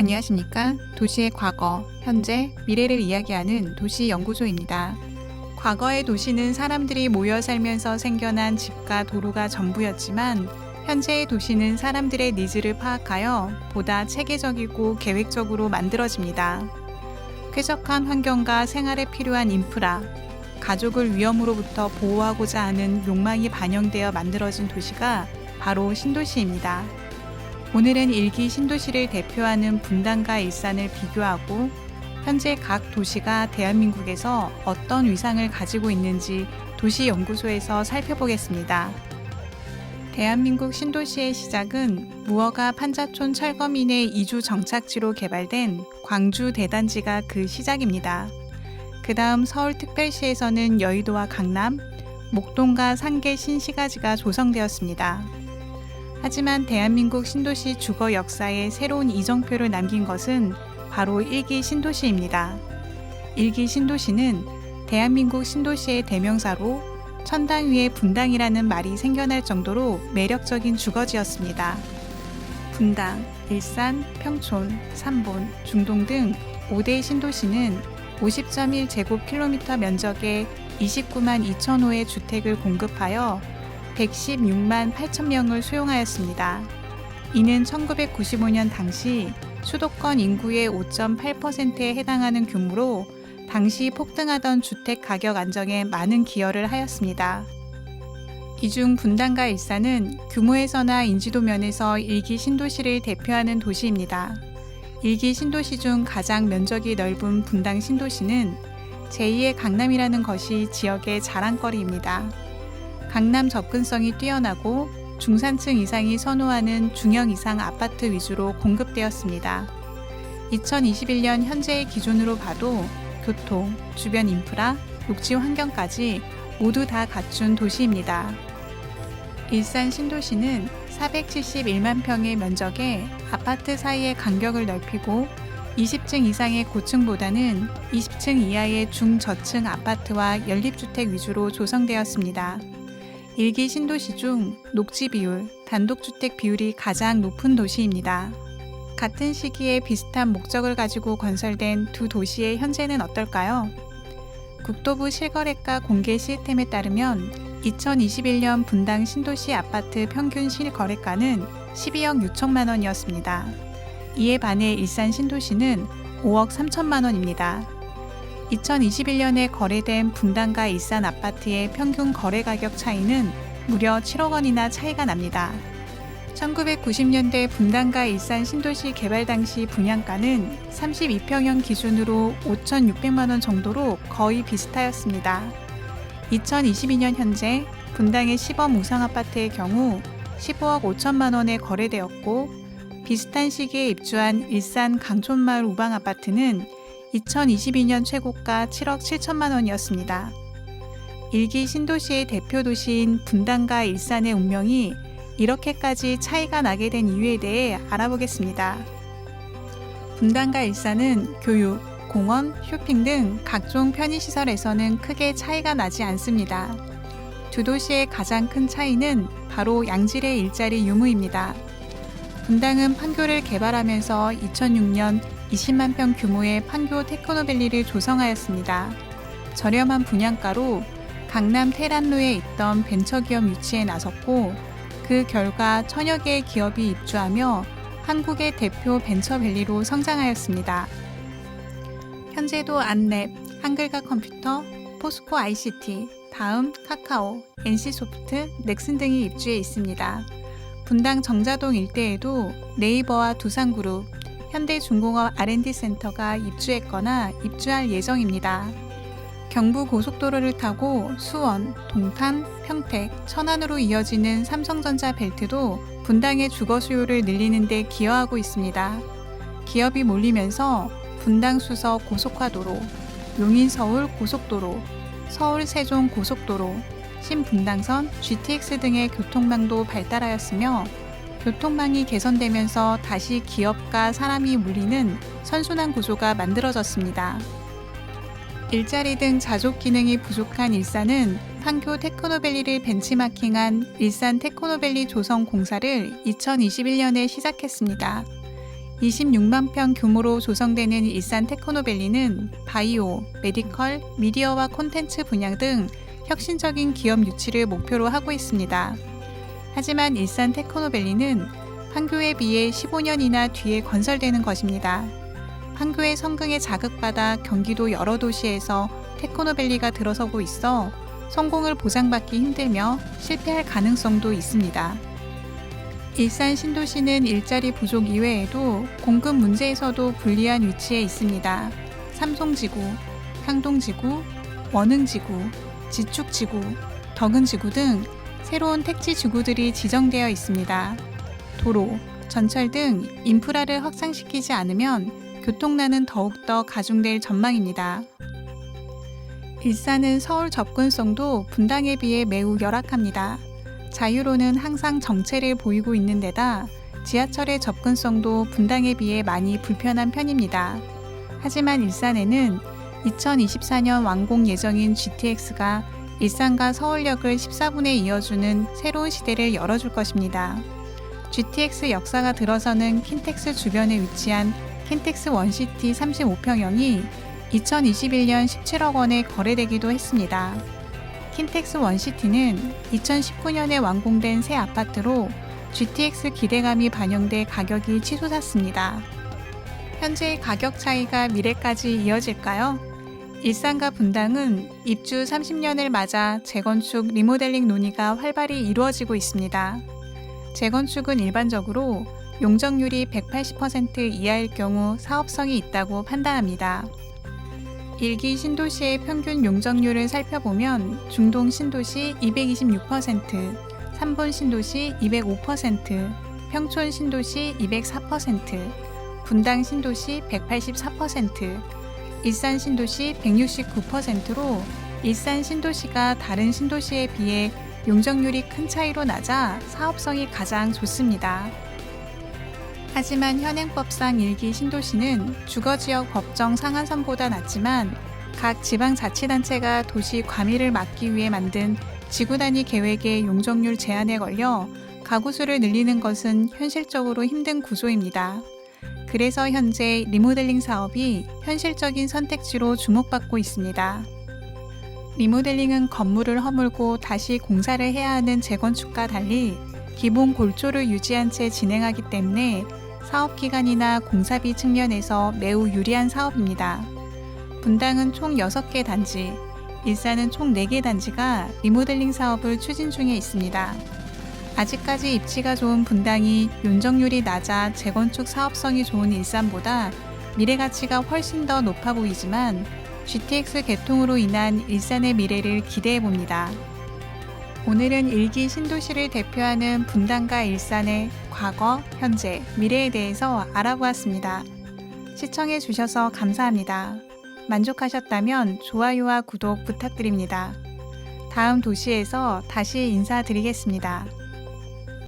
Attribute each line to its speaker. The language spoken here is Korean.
Speaker 1: 안녕하십니까. 도시의 과거, 현재, 미래를 이야기하는 도시연구소입니다. 과거의 도시는 사람들이 모여 살면서 생겨난 집과 도로가 전부였지만 현재의 도시는 사람들의 니즈를 파악하여 보다 체계적이고 계획적으로 만들어집니다. 쾌적한 환경과 생활에 필요한 인프라, 가족을 위험으로부터 보호하고자 하는 욕망이 반영되어 만들어진 도시가 바로 신도시입니다. 오늘은 일기 신도시를 대표하는 분당과 일산을 비교하고 현재 각 도시가 대한민국에서 어떤 위상을 가지고 있는지 도시연구소에서 살펴보겠습니다. 대한민국 신도시의 시작은 무허가 판자촌 철거민의 이주 정착지로 개발된 광주 대단지가 그 시작입니다. 그 다음 서울특별시에서는 여의도와 강남, 목동과 상계 신시가지가 조성되었습니다. 하지만 대한민국 신도시 주거 역사에 새로운 이정표를 남긴 것은 바로 일기 신도시입니다. 일기 신도시는 대한민국 신도시의 대명사로 천당 위에 분당이라는 말이 생겨날 정도로 매력적인 주거지였습니다. 분당, 일산, 평촌, 삼본, 중동 등 5대 신도시는 50.1제곱킬로미터 면적의 29만 2천 호의 주택을 공급하여 116만 8천 명을 수용하였습니다. 이는 1995년 당시 수도권 인구의 5.8%에 해당하는 규모로 당시 폭등하던 주택 가격 안정에 많은 기여를 하였습니다. 이중 분당과 일산은 규모에서나 인지도 면에서 일기 신도시를 대표하는 도시입니다. 일기 신도시 중 가장 면적이 넓은 분당 신도시는 제2의 강남이라는 것이 지역의 자랑거리입니다. 강남 접근성이 뛰어나고 중산층 이상이 선호하는 중형 이상 아파트 위주로 공급되었습니다. 2021년 현재의 기준으로 봐도 교통, 주변 인프라, 녹지 환경까지 모두 다 갖춘 도시입니다. 일산 신도시는 471만 평의 면적에 아파트 사이의 간격을 넓히고 20층 이상의 고층보다는 20층 이하의 중저층 아파트와 연립주택 위주로 조성되었습니다. 일기 신도시 중 녹지 비율, 단독주택 비율이 가장 높은 도시입니다. 같은 시기에 비슷한 목적을 가지고 건설된 두 도시의 현재는 어떨까요? 국토부 실거래가 공개 시스템에 따르면 2021년 분당 신도시 아파트 평균 실거래가는 12억 6천만 원이었습니다. 이에 반해 일산 신도시는 5억 3천만 원입니다. 2021년에 거래된 분당과 일산 아파트의 평균 거래 가격 차이는 무려 7억 원이나 차이가 납니다. 1990년대 분당과 일산 신도시 개발 당시 분양가는 32평형 기준으로 5,600만 원 정도로 거의 비슷하였습니다. 2022년 현재 분당의 시범 우상 아파트의 경우 15억 5천만 원에 거래되었고 비슷한 시기에 입주한 일산 강촌마을 우방 아파트는 2022년 최고가 7억 7천만 원이었습니다. 일기 신도시의 대표 도시인 분당과 일산의 운명이 이렇게까지 차이가 나게 된 이유에 대해 알아보겠습니다. 분당과 일산은 교육, 공원, 쇼핑 등 각종 편의시설에서는 크게 차이가 나지 않습니다. 두 도시의 가장 큰 차이는 바로 양질의 일자리 유무입니다. 분당은 판교를 개발하면서 2006년 20만 평 규모의 판교 테크노밸리를 조성하였습니다. 저렴한 분양가로 강남 테란로에 있던 벤처기업 유치에 나섰고 그 결과 천여 개의 기업이 입주하며 한국의 대표 벤처밸리로 성장하였습니다. 현재도 안랩, 한글과 컴퓨터, 포스코 ICT, 다음 카카오, NC소프트, 넥슨 등이 입주해 있습니다. 분당 정자동 일대에도 네이버와 두산그룹, 현대중공업 R&D센터가 입주했거나 입주할 예정입니다. 경부 고속도로를 타고 수원, 동탄, 평택, 천안으로 이어지는 삼성전자 벨트도 분당의 주거 수요를 늘리는 데 기여하고 있습니다. 기업이 몰리면서 분당 수서 고속화도로, 용인 서울 고속도로, 서울 세종 고속도로, 신분당선, GTX 등의 교통망도 발달하였으며 교통망이 개선되면서 다시 기업과 사람이 몰리는 선순환 구조가 만들어졌습니다. 일자리 등 자족 기능이 부족한 일산은 판교 테크노밸리를 벤치마킹한 일산 테크노밸리 조성 공사를 2021년에 시작했습니다. 26만 평 규모로 조성되는 일산 테크노밸리는 바이오, 메디컬, 미디어와 콘텐츠 분야 등 혁신적인 기업 유치를 목표로 하고 있습니다. 하지만 일산 테크노밸리는 판교에 비해 15년이나 뒤에 건설되는 것입니다. 판교의 성공에 자극받아 경기도 여러 도시에서 테크노밸리가 들어서고 있어 성공을 보장받기 힘들며 실패할 가능성도 있습니다. 일산 신도시는 일자리 부족 이외에도 공급 문제에서도 불리한 위치에 있습니다. 삼송지구, 향동지구, 원흥지구, 지축지구, 덕은지구 등 새로운 택지 지구들이 지정되어 있습니다. 도로, 전철 등 인프라를 확장시키지 않으면 교통난은 더욱더 가중될 전망입니다. 일산은 서울 접근성도 분당에 비해 매우 열악합니다. 자유로는 항상 정체를 보이고 있는 데다 지하철의 접근성도 분당에 비해 많이 불편한 편입니다. 하지만 일산에는 2024년 완공 예정인 GTX가 일산과 서울역을 14분에 이어주는 새로운 시대를 열어줄 것입니다. GTX 역사가 들어서는 킨텍스 주변에 위치한 킨텍스 원시티 35평형이 2021년 17억 원에 거래되기도 했습니다. 킨텍스 원시티는 2019년에 완공된 새 아파트로 GTX 기대감이 반영돼 가격이 치솟았습니다. 현재의 가격 차이가 미래까지 이어질까요? 일산과 분당은 입주 30년을 맞아 재건축 리모델링 논의가 활발히 이루어지고 있습니다. 재건축은 일반적으로 용적률이 180% 이하일 경우 사업성이 있다고 판단합니다. 일기 신도시의 평균 용적률을 살펴보면 중동 신도시 226%, 삼본 신도시 205%, 평촌 신도시 204%, 분당 신도시 184%, 일산 신도시 169%로 일산 신도시가 다른 신도시에 비해 용적률이 큰 차이로 낮아 사업성이 가장 좋습니다. 하지만 현행법상 일기 신도시는 주거지역 법정 상한선보다 낮지만 각 지방자치단체가 도시 과밀을 막기 위해 만든 지구 단위 계획의 용적률 제한에 걸려 가구 수를 늘리는 것은 현실적으로 힘든 구조입니다. 그래서 현재 리모델링 사업이 현실적인 선택지로 주목받고 있습니다. 리모델링은 건물을 허물고 다시 공사를 해야 하는 재건축과 달리 기본 골조를 유지한 채 진행하기 때문에 사업 기간이나 공사비 측면에서 매우 유리한 사업입니다. 분당은 총 6개 단지, 일산은 총 4개 단지가 리모델링 사업을 추진 중에 있습니다. 아직까지 입지가 좋은 분당이 용적률이 낮아 재건축 사업성이 좋은 일산보다 미래 가치가 훨씬 더 높아 보이지만 GTX 개통으로 인한 일산의 미래를 기대해 봅니다. 오늘은 일기 신도시를 대표하는 분당과 일산의 과거, 현재, 미래에 대해서 알아보았습니다. 시청해 주셔서 감사합니다. 만족하셨다면 좋아요와 구독 부탁드립니다. 다음 도시에서 다시 인사드리겠습니다.